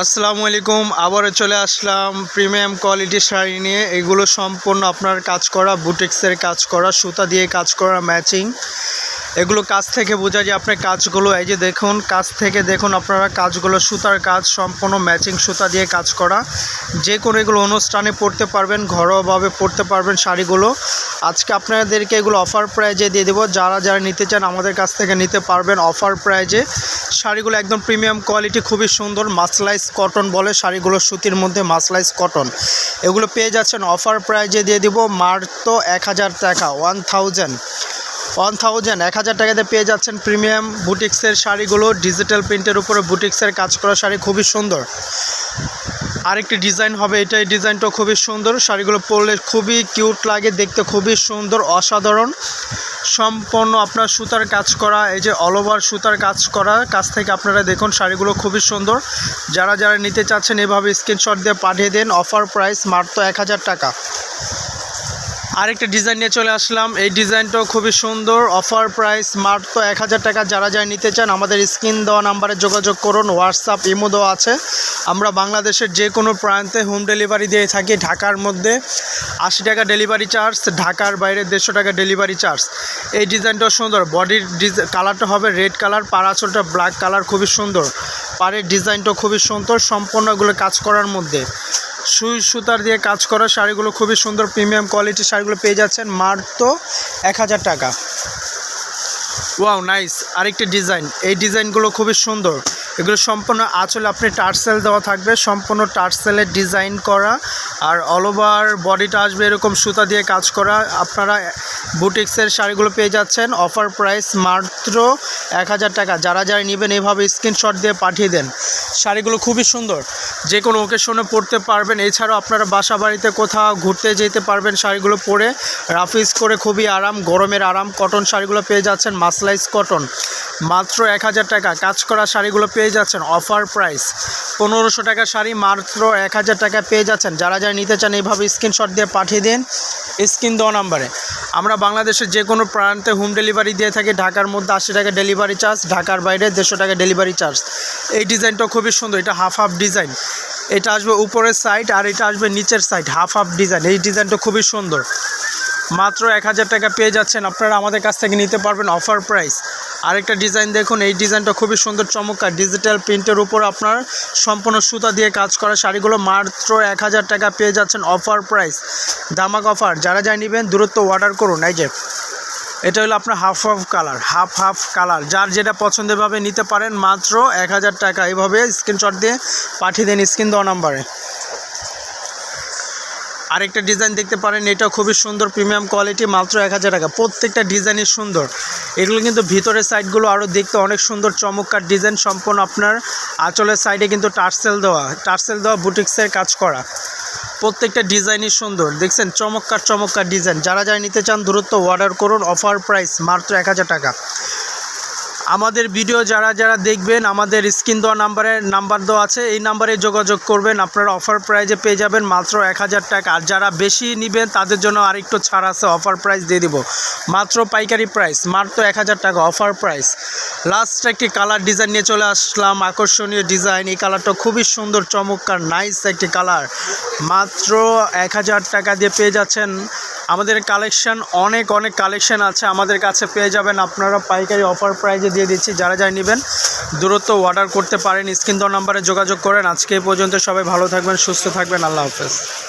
আসসালামু আলাইকুম, আবারও চলে আসলাম প্রিমিয়াম কোয়ালিটি শাড়ি নিয়ে। এগুলো সম্পূর্ণ আপনার কাজ করা, বুটিক্সের কাজ করা, সুতা দিয়ে কাজ করা, ম্যাচিং। এগুলো কাজ থেকে বোঝা যায় আপনার কাজগুলো, এই যে দেখুন, কাজ থেকে দেখুন আপনারা কাজগুলো, সুতার কাজ, সম্পূর্ণ ম্যাচিং সুতা দিয়ে কাজ করা। যে কোনো এগুলো অনুষ্ঠানে পরতে পারবেন, ঘরোয়াভাবে পরতে পারবেন শাড়িগুলো। আজকে আপনাদেরকে এগুলো অফার প্রাইজে দিয়ে দেবো। যারা যারা নিতে চান আমাদের কাছ থেকে নিতে পারবেন অফার প্রাইজে শাড়িগুলো একদম প্রিমিয়াম কোয়ালিটি খুবই সুন্দর মাসলাইজ কটন বলে শাড়িগুলো, সুতির মধ্যে মাসলাইজ কটন এগুলো পেয়ে যাচ্ছেন অফার প্রাইজে দিয়ে দিব তো এক হাজার টাকা ওয়ান থাউজেন্ড ওয়ান থাউজেন্ড এক হাজার টাকাতে পেয়ে যাচ্ছেন প্রিমিয়াম বুটিক্সের শাড়িগুলো। ডিজিটাল প্রিন্টের উপরে বুটিক্সের কাজ করা শাড়ি খুবই সুন্দর। আরেকটি ডিজাইন হবে এটা, এই ডিজাইনটা খুবই সুন্দর। শাড়িগুলো পরলে খুবই কিউট লাগে, দেখতে খুবই সুন্দর, অসাধারণ। সম্পূর্ণ আপনার সুতার কাজ করা, এই যে অল ওভার সুতার কাজ করা, কাছ থেকে আপনারা দেখুন শাড়িগুলো খুবই সুন্দর। যারা যারা নিতে চাচ্ছেন এভাবে স্ক্রিনশট দিয়ে পাঠিয়ে দেন অফার প্রাইস মাত্র এক হাজার টাকা। আরেকটা ডিজাইন নিয়ে চলে আসলাম। এই ডিজাইনটাও খুবই সুন্দর। অফার প্রাইস মাত্র এক হাজার টাকা। যারা যারা নিতে চান, আমাদের স্ক্রিন দেওয়া নাম্বারে যোগাযোগ করুন। হোয়াটসঅ্যাপ ইমো দেওয়া আছে। আমরা বাংলাদেশের যে কোনো প্রান্তে হোম ডেলিভারি দিয়ে থাকি ঢাকার মধ্যে। আশি টাকা ডেলিভারি চার্জ ঢাকার বাইরে দেড়শো টাকা ডেলিভারি চার্জ এই ডিজাইনটাও সুন্দর। বডির কালারটা হবে রেড কালার পাড়াচলটা ব্ল্যাক কালার খুবই সুন্দর। পাড়ের ডিজাইনটা খুবই সুন্দর। সম্পূর্ণগুলো কাজ করার মধ্যে। সুই সুতার দিয়ে কাজ করা শাড়িগুলো খুবই সুন্দর প্রিমিয়াম কোয়ালিটির শাড়িগুলো পেয়ে যাচ্ছেন মাত্র এক হাজার টাকা। Wow, nice. আরেকটি ডিজাইন। এই ডিজাইনগুলো খুবই সুন্দর। এগুলো সম্পূর্ণ আঁচলে আপনি টার্সেল দেওয়া থাকবে। সম্পূর্ণ টার্সেলের ডিজাইন করা আর অল ওভার বডিটা আসবে এরকম সুতা দিয়ে কাজ করা। আপনারা বুটিক্সের শাড়িগুলো পেয়ে যাচ্ছেন। অফার প্রাইস মাত্র এক হাজার টাকা। যারা যারা নেবেন এইভাবে স্ক্রিনশট দিয়ে পাঠিয়ে দেন। শাড়িগুলো খুবই সুন্দর। যে কোনো ওকেশনে পরতে পারবেন। এছাড়াও আপনারা বাসা বাড়িতে কোথাও ঘুরতে যেতে পারবেন শাড়িগুলো পরে। রাফিজ করে খুবই আরাম, গরমের আরাম। কটন শাড়িগুলো পেয়ে যাচ্ছেন। মাসলাইজ কটন মাত্র এক হাজার টাকা। কাজ করা শাড়িগুলো পেয়ে যাচ্ছেন অফার প্রাইস পনেরোশো টাকা শাড়ি মাত্র এক হাজার টাকা পেয়ে যাচ্ছেন। যারা যারা নিতে চান এইভাবে স্ক্রিনশট দিয়ে পাঠিয়ে দিন স্ক্রিন দেওয়া নাম্বারে আমরা বাংলাদেশের যে কোনো প্রান্তে হোম ডেলিভারি দিয়ে থাকি। ঢাকার মধ্যে আশি টাকা ডেলিভারি চার্জ ঢাকার বাইরে দেড়শো টাকা ডেলিভারি চার্জ এই ডিজাইনটা খুবই সুন্দর। এটা হাফ হাফ ডিজাইন এটা আসবে উপরের সাইড আর এটা আসবে নিচের সাইড হাফ হাফ ডিজাইন এই ডিজাইনটা খুবই সুন্দর। মাত্র এক হাজার টাকা পেয়ে যাচ্ছেন। আপনারা আমাদের কাছ থেকে নিতে পারবেন অফার প্রাইস আরেকটা ডিজাইন দেখুন, এই ডিজাইনটা খুবই সুন্দর, চমৎকার। ডিজিটাল প্রিন্টের উপর আপনার সম্পূর্ণ সুতা দিয়ে কাজ করা শাড়িগুলো মাত্র এক হাজার টাকা পেয়ে যাচ্ছেন অফার প্রাইস দামাক অফার যারা যাই নেবেন, দূরত্ব অর্ডার করুন। এই যে, এটা হলো আপনার half half colour half half colour যার যেটা পছন্দের ভাবে নিতে পারেন, মাত্র এক হাজার টাকা। এইভাবে স্ক্রিনশট দিয়ে পাঠিয়ে দেন, স্ক্রিন দেওয়া নাম্বারে আরেকটা ডিজাইন দেখতে পারেন এটা খুবই সুন্দর প্রিমিয়াম কোয়ালিটি মাত্র এক হাজার টাকা। প্রত্যেকটা ডিজাইনই সুন্দর। এগুলো কিন্তু ভিতরের সাইডগুলো আরও দেখতে অনেক সুন্দর, চমৎকার ডিজাইন সম্পূর্ণ আপনার। আঁচলের সাইডে কিন্তু টার্সেল দেওয়া টার্সেল দেওয়া বুটিক্সের কাজ করা। প্রত্যেকটা ডিজাইনই সুন্দর, দেখছেন? চমৎকার চমৎকার ডিজাইন। যারা যারা নিতে চান দূরত্ব অর্ডার করুন অফার প্রাইস মাত্র এক হাজার টাকা। আমাদের ভিডিও যারা যারা দেখবেন, আমাদের স্ক্রিন দেওয়া নাম্বারে নাম্বার দেওয়া আছে, এই নাম্বারে যোগাযোগ করবেন। আপনারা অফার প্রাইজে পেয়ে যাবেন মাত্র এক হাজার টাকা। আর যারা বেশি নেবেন, তাদের জন্য আরেকটু ছাড় আছে অফার প্রাইস দিয়ে দিব। মাত্র পাইকারি প্রাইস মাত্র এক হাজার টাকা অফার প্রাইস লাস্ট একটি কালার ডিজাইন নিয়ে চলে আসলাম, আকর্ষণীয় ডিজাইন এই কালারটা খুবই সুন্দর, চমৎকার নাইস একটি কালার মাত্র এক হাজার টাকা দিয়ে পেয়ে যাচ্ছেন আমাদের কালেকশন অনেক অনেক কালেকশন আছে। আমাদের কাছে পেয়ে যাবেন আপনারা পাইকারি অফার প্রাইজে দিয়ে দিচ্ছি। যারা যাই নেবেন দূরত্ব অর্ডার করতে পারেন। স্ক্রিন দর নাম্বারে যোগাযোগ করেন। আজকে এই পর্যন্ত সবাই ভালো থাকবেন, সুস্থ থাকবেন। আল্লাহ হাফেজ।